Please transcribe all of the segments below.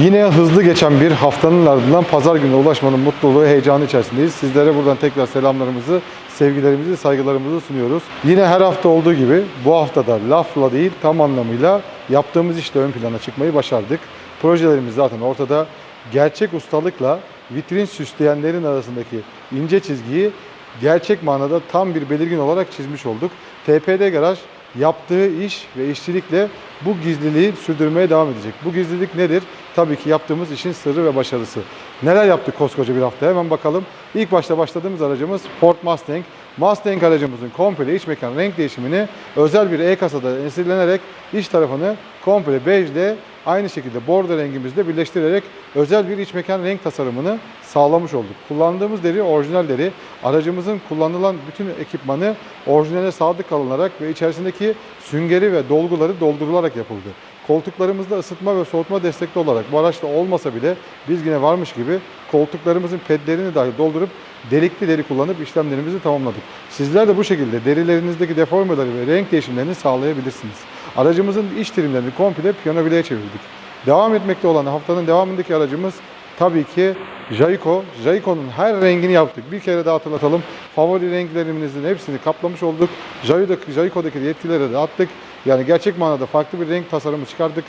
Yine hızlı geçen bir haftanın ardından pazar gününe ulaşmanın mutluluğu, heyecanı içerisindeyiz. Sizlere buradan tekrar selamlarımızı, sevgilerimizi, saygılarımızı sunuyoruz. Yine her hafta olduğu gibi bu haftada lafla değil tam anlamıyla yaptığımız işte ön plana çıkmayı başardık. Projelerimiz zaten ortada. Gerçek ustalıkla vitrin süsleyenlerin arasındaki ince çizgiyi gerçek manada tam bir belirgin olarak çizmiş olduk. TPD Garaj yaptığı iş ve işçilikle bu gizliliği sürdürmeye devam edecek. Bu gizlilik nedir? Tabii ki yaptığımız işin sırrı ve başarısı. Neler yaptık koskoca bir hafta hemen bakalım. İlk başta başladığımız aracımız Ford Mustang. Mustang aracımızın komple iç mekan renk değişimini özel bir E-kasada esirlenerek iç tarafını komple bejle aynı şekilde bordo rengimizle birleştirerek özel bir iç mekan renk tasarımını sağlamış olduk. Kullandığımız deri orijinal deri. Aracımızın kullanılan bütün ekipmanı orijinale sadık kalınarak ve içerisindeki süngeri ve dolguları doldurularak yapıldı. Koltuklarımızda ısıtma ve soğutma destekli olarak bu araçta olmasa bile biz yine varmış gibi koltuklarımızın pedlerini dahi doldurup delikli deri kullanıp işlemlerimizi tamamladık. Sizler de bu şekilde derilerinizdeki deformeleri ve renk değişimlerini sağlayabilirsiniz. Aracımızın iç trimlerini komple piyano bileğe çevirdik. Devam etmekte olan haftanın devamındaki aracımız tabii ki Jayco. Jayco'nun her rengini yaptık. Bir kere daha hatırlatalım. Favori renklerimizin hepsini kaplamış olduk. Jayco'daki, yetkililere de attık. Yani gerçek manada farklı bir renk tasarımı çıkardık.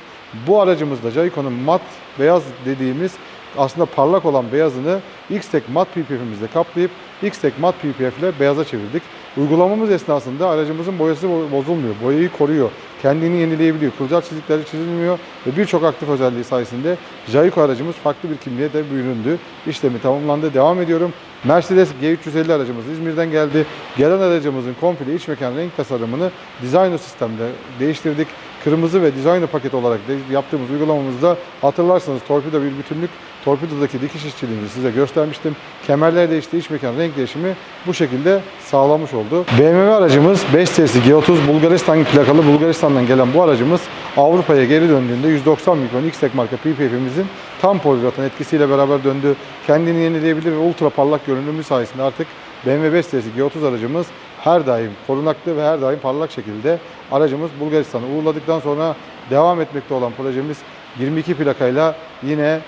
Bu aracımızda Jayco'nun mat beyaz dediğimiz aslında parlak olan beyazını X-Tek mat PPF'imizle kaplayıp X-Tek mat PPF ile beyaza çevirdik. Uygulamamız esnasında aracımızın boyası bo- bozulmuyor, boyayı koruyor, kendini yenileyebiliyor, kılcal çizikleri çizilmiyor ve birçok aktif özelliği sayesinde Jayco aracımız farklı bir kimliğe de büründü. İşlemi tamamlandı. Devam ediyorum. Mercedes G350 aracımız İzmir'den geldi. Gelen aracımızın komple iç mekan renk tasarımını Designo sistemde değiştirdik. Kırmızı ve Designo paket olarak de- yaptığımız uygulamamızda hatırlarsanız torpido bir bütünlük, torpidodaki dikiş işçiliğini size göstermiştim. Kemerler değişti, iç mekan renk değişimi bu şekilde sağlamış oldu. BMW aracımız 5 serisi G30 Bulgaristan plakalı Bulgaristan'dan gelen bu aracımız Avrupa'ya geri döndüğünde 190 mikron X-Tek marka PPF'imizin tam poliüretan etkisiyle beraber döndü. Kendini yenileyebilir ve ultra parlak görünümü sayesinde artık BMW 5 serisi G30 aracımız her daim korunaklı ve her daim parlak şekilde aracımız Bulgaristan'a uğurladıktan sonra devam etmekte olan projemiz 22 plakayla yine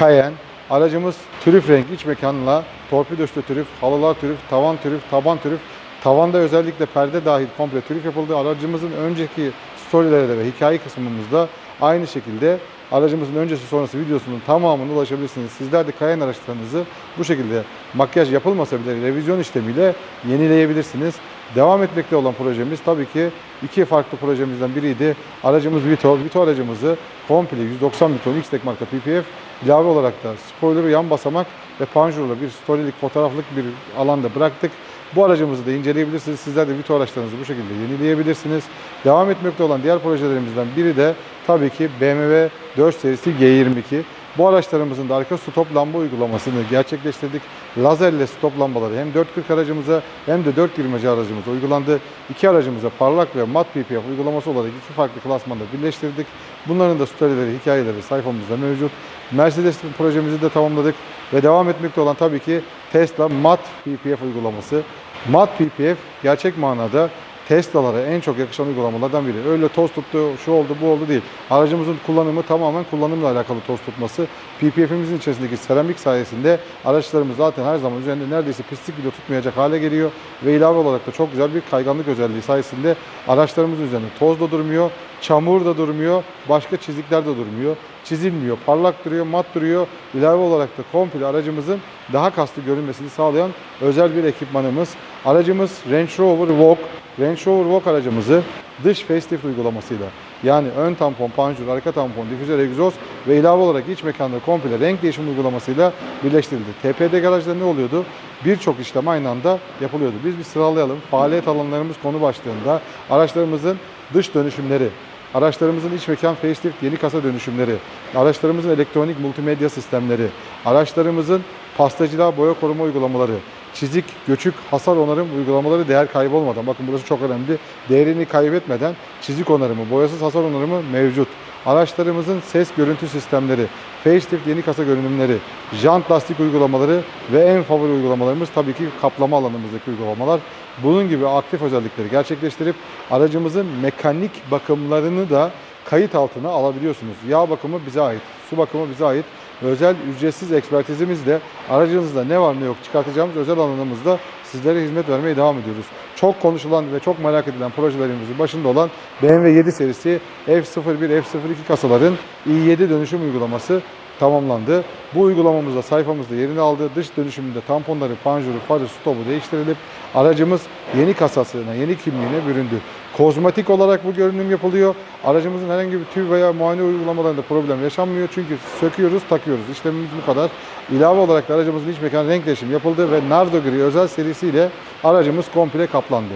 Cayenne. Aracımız trüf renk iç mekanla torpido üstü trüf, halılar trüf, tavan trüf, taban trüf. Tavanda özellikle perde dahil komple trüf yapıldı. Aracımızın önceki storylerde ve hikaye kısmımızda aynı şekilde aracımızın öncesi sonrası videosunun tamamına ulaşabilirsiniz. Sizler de Cayenne araçlarınızı bu şekilde makyaj yapılmasa bile revizyon işlemiyle yenileyebilirsiniz. Devam etmekte olan projemiz tabii ki iki farklı projemizden biriydi. Aracımız Vito. Vito aracımızı komple 190 mikron X-Tek marka PPF ilave olarak da spoiler, yan basamak ve panjurlu bir storylik fotoğraflık bir alanda bıraktık. Bu aracımızı da inceleyebilirsiniz. Sizler de Vito araçlarınızı bu şekilde yenileyebilirsiniz. Devam etmekte olan diğer projelerimizden biri de tabii ki BMW 4 serisi G22. Bu araçlarımızın da arka stop lamba uygulamasını gerçekleştirdik. Lazerle stop lambaları hem 440 aracımıza hem de 420 aracımıza uygulandı. İki aracımıza parlak ve mat PPF uygulaması olarak iki farklı klasmanda birleştirdik. Bunların da storyleri, hikayeleri sayfamızda mevcut. Mercedes projemizi de tamamladık ve devam etmekte olan tabii ki Tesla mat PPF uygulaması. Mat PPF gerçek manada Tesla'lara en çok yakışan uygulamalardan biri. Öyle toz tuttu, şu oldu, bu oldu değil. Aracımızın kullanımı tamamen kullanımla alakalı toz tutması. PPF'imizin içerisindeki seramik sayesinde araçlarımız zaten her zaman üzerinde neredeyse pislik bile tutmayacak hale geliyor. Ve ilave olarak da çok güzel bir kayganlık özelliği sayesinde araçlarımızın üzerinde toz da durmuyor, çamur da durmuyor, başka çizikler de durmuyor. Çizilmiyor, parlak duruyor, mat duruyor. İlave olarak da komple aracımızın daha kaslı görünmesini sağlayan özel bir ekipmanımız. Aracımız Range Rover Vogue. Range Rover Vogue aracımızı dış facelift uygulamasıyla yani ön tampon, panjur, arka tampon, difüzör, egzoz ve ilave olarak iç mekanda komple renk değişim uygulamasıyla birleştirildi. TPD garajda ne oluyordu? Birçok işlem aynı anda yapılıyordu. Biz bir sıralayalım. Faaliyet alanlarımız konu başlığında araçlarımızın dış dönüşümleri, Araçlarımızın iç mekan facelift yeni kasa dönüşümleri, araçlarımızın elektronik multimedya sistemleri, araçlarımızın pastacılığa boya koruma uygulamaları, çizik, göçük, hasar onarım uygulamaları değer kaybolmadan, bakın burası çok önemli, değerini kaybetmeden çizik onarımı, boyasız hasar onarımı mevcut. Araçlarımızın ses görüntü sistemleri, facelift yeni kasa görünümleri, jant lastik uygulamaları ve en favori uygulamalarımız tabii ki kaplama alanımızdaki uygulamalar. Bunun gibi aktif özellikleri gerçekleştirip aracımızın mekanik bakımlarını da kayıt altına alabiliyorsunuz. Yağ bakımı bize ait, su bakımı bize ait. Özel ücretsiz ekspertizimizle aracınızda ne var ne yok çıkartacağımız özel alanımızda sizlere hizmet vermeye devam ediyoruz. Çok konuşulan ve çok merak edilen projelerimizin başında olan BMW 7 serisi F01, F02 kasaların i7 dönüşüm uygulaması tamamlandı. Bu uygulamamızda sayfamızda yerini aldı. Dış dönüşümünde tamponları, panjuru, farı, stopu değiştirilip aracımız yeni kasasına, yeni kimliğine büründü. Kozmetik olarak bu görünüm yapılıyor. Aracımızın herhangi bir tüy veya muayene uygulamalarında problem yaşanmıyor. Çünkü söküyoruz, takıyoruz. İşlemimiz bu kadar. İlave olarak da aracımızın iç mekan renk değişimi yapıldı ve Nardo Gri özel serisiyle aracımız komple kaplandı.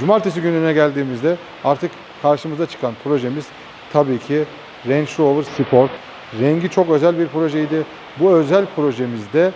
Cumartesi gününe geldiğimizde artık karşımıza çıkan projemiz tabii ki Range Rover Sport. Rengi çok özel bir projeydi. Bu özel projemizde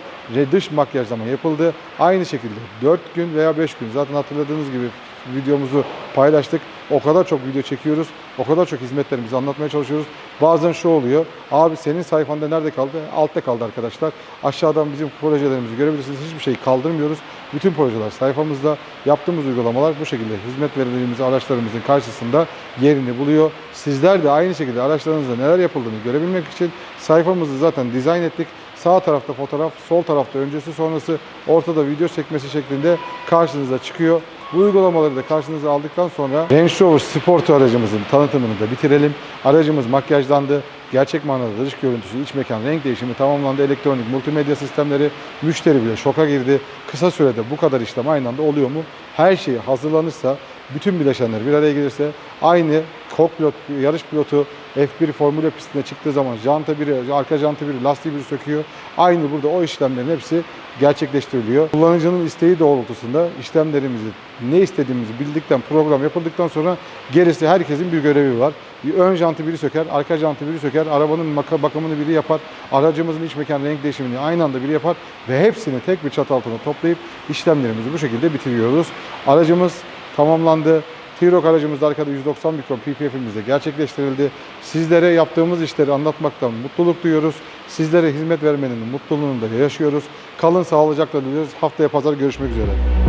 dış makyajlama yapıldı. Aynı şekilde 4 gün veya 5 gün zaten hatırladığınız gibi videomuzu paylaştık. O kadar çok video çekiyoruz. O kadar çok hizmetlerimizi anlatmaya çalışıyoruz. Bazen şu oluyor. Abi senin sayfanda nerede kaldı? Altta kaldı arkadaşlar. Aşağıdan bizim projelerimizi görebilirsiniz. Hiçbir şey kaldırmıyoruz. Bütün projeler sayfamızda. Yaptığımız uygulamalar bu şekilde hizmet verdiğimiz araçlarımızın karşısında yerini buluyor. Sizler de aynı şekilde araçlarınızda neler yapıldığını görebilmek için sayfamızı zaten dizayn ettik. Sağ tarafta fotoğraf, sol tarafta öncesi sonrası, ortada video çekmesi şeklinde karşınıza çıkıyor. Bu uygulamaları da karşınıza aldıktan sonra Range Rover Sport aracımızın tanıtımını da bitirelim. Aracımız makyajlandı. Gerçek manada dış görüntüsü, iç mekan renk değişimi tamamlandı. Elektronik multimedya sistemleri, müşteri bile şoka girdi. Kısa sürede bu kadar işlem aynı anda oluyor mu? Her şey hazırlanırsa, bütün bileşenler bir araya gelirse aynı kokpilot, yarış pilotu F1 Formula pistine çıktığı zaman janta biri, arka janta biri, lastiği biri söküyor. Aynı burada o işlemlerin hepsi gerçekleştiriliyor. Kullanıcının isteği doğrultusunda işlemlerimizi ne istediğimizi bildikten, program yapıldıktan sonra gerisi herkesin bir görevi var. Bir ön jantı biri söker, arka jantı biri söker, arabanın bakımını biri yapar, aracımızın iç mekan renk değişimini aynı anda biri yapar ve hepsini tek bir çatı altına toplayıp işlemlerimizi bu şekilde bitiriyoruz. Aracımız tamamlandı. T-Roc aracımızda arkada 190 mikron PPF'imizde gerçekleştirildi. Sizlere yaptığımız işleri anlatmaktan mutluluk duyuyoruz. Sizlere hizmet vermenin mutluluğunu da yaşıyoruz. Kalın sağlıcakla diliyoruz. Haftaya pazar görüşmek üzere.